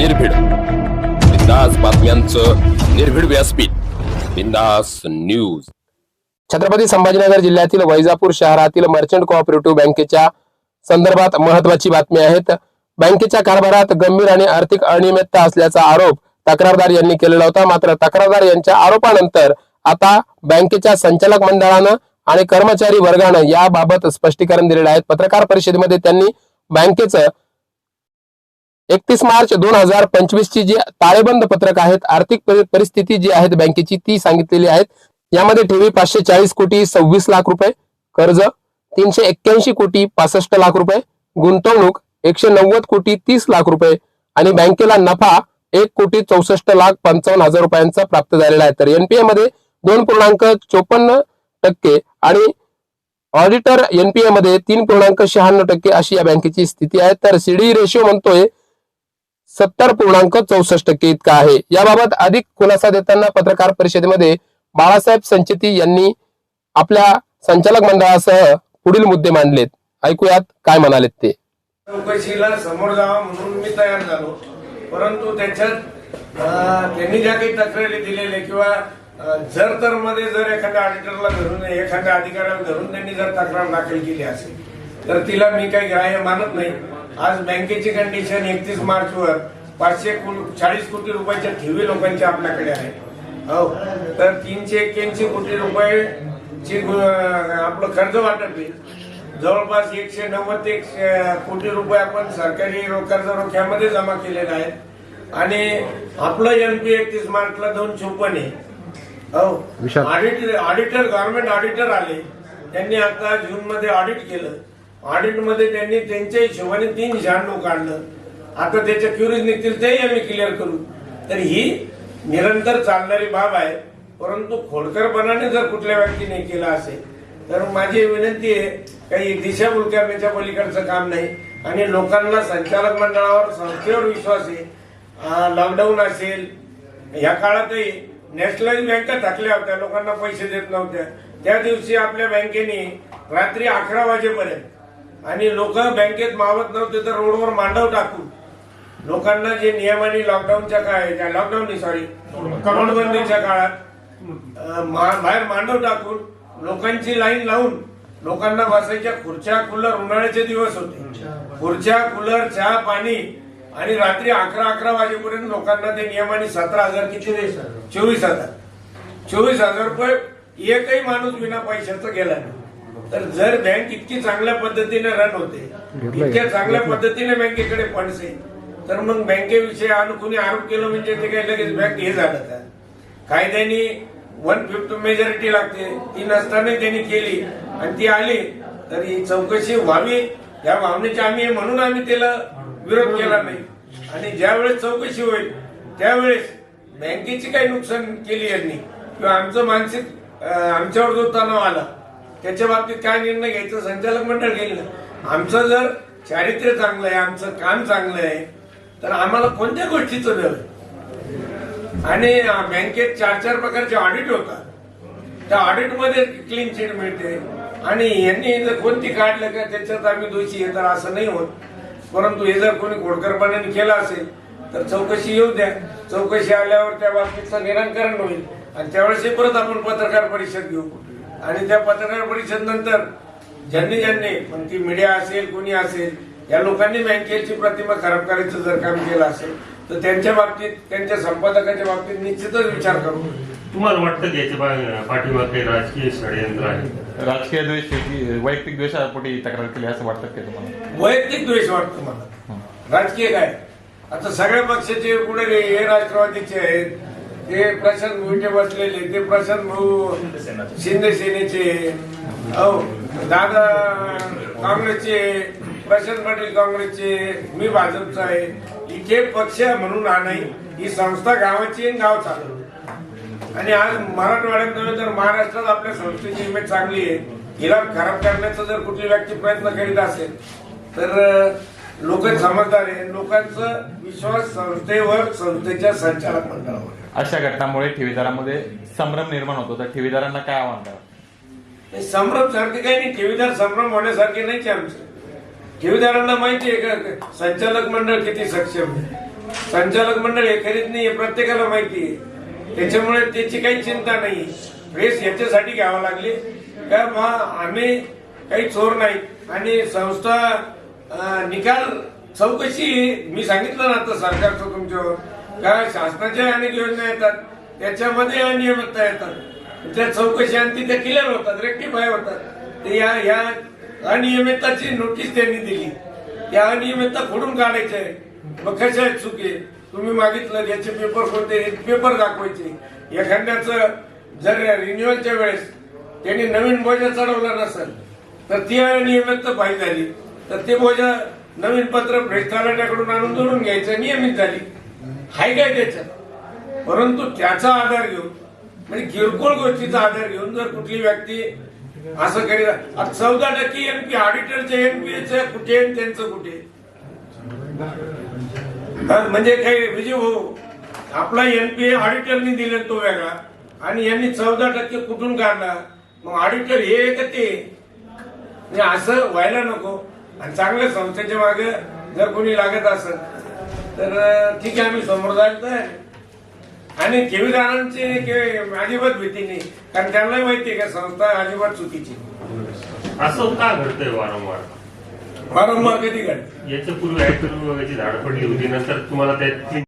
निर्भीड. बिंदास बातम्यांचं निर्भीड व्यासपीठ. बिंदास न्यूज. छत्रपती संभाजीनगर जिल्ह्यातील वैजापूर शहरातील मर्चंट कोऑपरेटिव्ह बँकेच्या संदर्भात महत्वाची बातमी आहेत. बँकेच्या कारभारात गंभीर आणि आर्थिक अनियमितता असल्याचा आरोप तक्रारदार यांनी केलेला होता. मात्र तक्रारदार यांच्या आरोपानंतर आता बँकेच्या संचालक मंडळानं आणि कर्मचारी वर्गानं याबाबत स्पष्टीकरण दिलेलं आहे. पत्रकार परिषदेमध्ये त्यांनी बँकेचं एकतीस मार्च दोन हजार पंचवीस ची जी ताळेबंद पत्रक आहेत आर्थिक परिस्थिती जी आहे बँकेची ती सांगितलेली आहेत. यामध्ये ठेवी पाचशे चाळीस कोटी सव्वीस लाख रुपये कर्ज तीनशे एक्क्याऐंशी कोटी पासष्ट लाख रुपये गुंतवणूक एकशे नव्वद कोटी तीस लाख रुपये आणि बँकेला नफा एक कोटी चौसष्ट लाख पंचावन्न हजार रुपयांचा प्राप्त झालेला आहे. तर एनपीए मध्ये दोन पूर्णांक चोपन्न टक्के आणि ऑडिटर एनपीए मध्ये तीन पूर्णांक शहाण्णव टक्के अशी या बँकेची स्थिती आहे. तर सीडी रेशो म्हणतोय सत्तर पूर्णांक चौसष्ट टक्के इतका आहे. याबाबत अधिक खुलासा देताना पत्रकार परिषदेमध्ये बाळासाहेब संचेती यांनी आपल्या संचालक मंडळासह पुढील मुद्दे मांडलेत. ऐकूयात काय म्हणालेत ते. चौकशीला समोर जावा म्हणून मी तयार झालो. परंतु त्याच्यात त्यांनी ज्या काही तक्रारी दिलेल्या किंवा जर तर मध्ये जर एखाद्या ऑडिटरला धरून एखाद्या अधिकाऱ्याला धरून त्यांनी जर तक्रार दाखल केली असेल तर तिला मी काही ग्राह्य मानत नाही. आज बँकेची कंडिशन एकतीस मार्च वर पाचशे चाळीस कोटी रुपयाच्या ठेवी लोकांच्या आपल्याकडे आहे. हो. तर तीनशे एक्क्याऐंशी कोटी रुपये आपलं कर्ज वाटप आहे. जवळपास एकशे नव्वद ते कोटी रुपये आपण सरकारी कर्ज रोख्यामध्ये जमा केलेले आहेत. आणि आपलं एनपी एकतीस मार्चला दोन चोपन्न आहे. हो. ऑडिट ऑडिटर गव्हर्नमेंट ऑडिटर आले. त्यांनी आता जून मध्ये ऑडिट केलं. ऑडिटमध्ये त्यांनी त्यांच्या हिशोबाने तीन शहाण्णव काढलं आता त्याच्या क्युरीज निघतील तेही आम्ही क्लिअर करू. तर ही निरंतर चालणारी बाब आहे. परंतु खोडकरपणाने जर कुठल्या व्यक्तीने केलं असेल तर माझी विनंती आहे काही दिशाभूल करण्याच्या पलीकडचं काम नाही. आणि लोकांना संचालक मंडळावर संस्थेवर विश्वास आहे. लॉकडाऊन असेल या काळातही नॅशनलाइज बँका थकल्या होत्या लोकांना पैसे देत नव्हत्या. त्या दिवशी आपल्या बँकेने रात्री अकरा वाजेपर्यंत आणि लोक बँकेत मावत नव्हते तर रोडवर मांडव टाकून. लोकांना जे नियमाने लॉकडाऊनच्या काळात लॉकडाऊन सॉरी नोटबंदीच्या काळात बाहेर मांडव टाकून लोकांची लाईन लावून लोकांना बसायच्या खुर्च्या कूलर उन्हाळ्याचे दिवस होते. खुर्च्या कूलर चहा पाणी आणि रात्री अकरा अकरा वाजेपर्यंत लोकांना ते नियमाने सतरा हजार किती चोवीस हजार. चोवीस हजार रुपये एकही माणूस विना पैशाचा गेला नाही. तर जर बँक इतकी चांगल्या पद्धतीने रन होते इतक्या चांगल्या पद्धतीने बँकेकडे फंड्स आहे तर मग बँकेविषयी आणि कोणी आरोप केलं म्हणजे ते काही लगेच बँक हे झालं का? कायद्याने वन फिफ्थ मेजॉरिटी लागते ती नसताना त्यांनी केली आणि ती आली तर ही चौकशी व्हावी या भावनेची आम्ही म्हणून आम्ही त्याला विरोध केला नाही. आणि ज्या वेळेस चौकशी होईल त्यावेळेस बँकेची काही नुकसान केली यांनी. किंवा आमचं मानसिक आमच्यावर जो तणाव आला त्याच्या बाबतीत काय निर्णय घ्यायचं संचालक मंडळ घेईल ना. आमचं जर चारित्र्य चांगलं आहे आमचं काम चांगलं आहे तर आम्हाला कोणत्या गोष्टीचं भय आणि बँकेत चार चार प्रकारचे ऑडिट होतात. त्या ऑडिटमध्ये क्लीन चिट मिळते. आणि यांनी जर कोणती काढलं का त्याच्यात आम्ही दोषी आहे तर असं नाही होत. परंतु हे जर कोणी घोडकरपणाने केलं असेल तर चौकशी येऊ द्या. चौकशी आल्यावर त्या बाबतीचं निराकरण होईल. आणि त्यावेळेस परत आपण पत्रकार परिषद घेऊ. आणि त्या पत्रकार परिषद नंतर ज्यांनी ज्यांनी मग ती मीडिया असेल कोणी असेल या लोकांनी बँकेची प्रतिमा खराब करायचं जर काम केलं असेल तर त्यांच्या बाबतीत त्यांच्या संपादकाच्या बाबतीत निश्चितच विचार करू. तुम्हाला वाटतं की याच्या पा- पाठीमागे काही राजकीय षडयंत्र आहे? राजकीय द्वेष की वैयक्तिक द्वेषापोटी तक्रार केली असं वाटतं का तुम्हाला? वैयक्तिक द्वेष वाटतो मला. राजकीय काय? आता सगळ्या पक्षाचे पुढे हे राष्ट्रवादीचे आहेत ते प्रशांत मुंडे बसलेले ते प्रशांत भाऊ शिंदे सेनेचे हो. दादा काँग्रेसचे प्रशांत पाटील काँग्रेसचे मी भाजपचा आहे. इथे पक्ष म्हणून हा नाही ही संस्था गावाची आणि गाव चालू आणि आज मराठवाड्यात नव्हे तर महाराष्ट्रात आपल्या संस्थेची इमेज चांगली आहे. हिला खराब करण्याचा जर कुठली व्यक्ती प्रयत्न करीत असेल तर लोक समजदार आहे. लोकांचा विश्वास संस्थेवर संस्थेच्या संचालक मंडळावर आहे. अशा घटनामुळे ठेवीदारामध्ये संभ्रम निर्माण होतो. तर ठेवीदारांना काय आव्हान करा हे संभ्रम सारखे काही नाही. ठेवीदार संभ्रम होण्यासारखे नाहीच आहे आमचं. ठेवीदारांना माहिती आहे का? संचालक मंडळ किती सक्षम आहे? संचालक मंडळ हे करीत नाही हे प्रत्येकाला माहिती आहे. त्याच्यामुळे त्याची काही चिंता नाही. प्रेस याच्यासाठी घ्यावं लागली. का बा आम्ही काही चोर नाही. आणि संस्था निकाल चौकशी मी सांगितलं ना आता सरकारचं तुमच्यावर. का शासनाच्या अनेक योजना येतात त्याच्यामध्ये अनियमितता येतात. त्या चौकशी आणि तिथे क्लिअर होतात रेक्टिफाय होतात. ते या या अनियमितताची नोटीस त्यांनी दिली. या अनियमितता खोडून काढायच्या आहे. मग कशा आहेत चुके? तुम्ही मागितलं याचे पेपर कोणते? पेपर दाखवायचे. एखाद्याचं जर रिन्युअलच्या वेळेस त्यांनी नवीन बोजा चढवला नसेल तर ती अनियमितता पाहिजे झाली. तर ते बोजा नवीन पत्र भ्रष्ट आणून जोडून घ्यायचं नियमित झाली. हाय काय त्याच्यात परंतु त्याचा आधार घेऊन म्हणजे किरकोळ गोष्टीचा आधार घेऊन जर कुठली व्यक्ती असं करीत चौदा टक्के एमपी ऑडिटरचे एनपीए कुठे आणि त्यांचं कुठे? म्हणजे काही विजय हो आपला एमपीए ऑडिटरनी दिले तो वेगळा आणि यांनी चौदा टक्के कुठून काढला? मग ऑडिटर हे का ते. म्हणजे असं व्हायला नको. आणि चांगल्या संस्थेच्या मागे जर कोणी लागत असेल तर ठीक आहे आम्ही समोर तयार आहे. आणि ठेवीदारांची के- अजिबात भीती नाही. कारण त्यांनाही माहिती आहे का संस्था अजिबात चुकीची. असं का घडतंय वारंवार? वारंवार कधी घडते? याच्या पूर्वी झाड पडली होती नंतर तुम्हाला त्यातली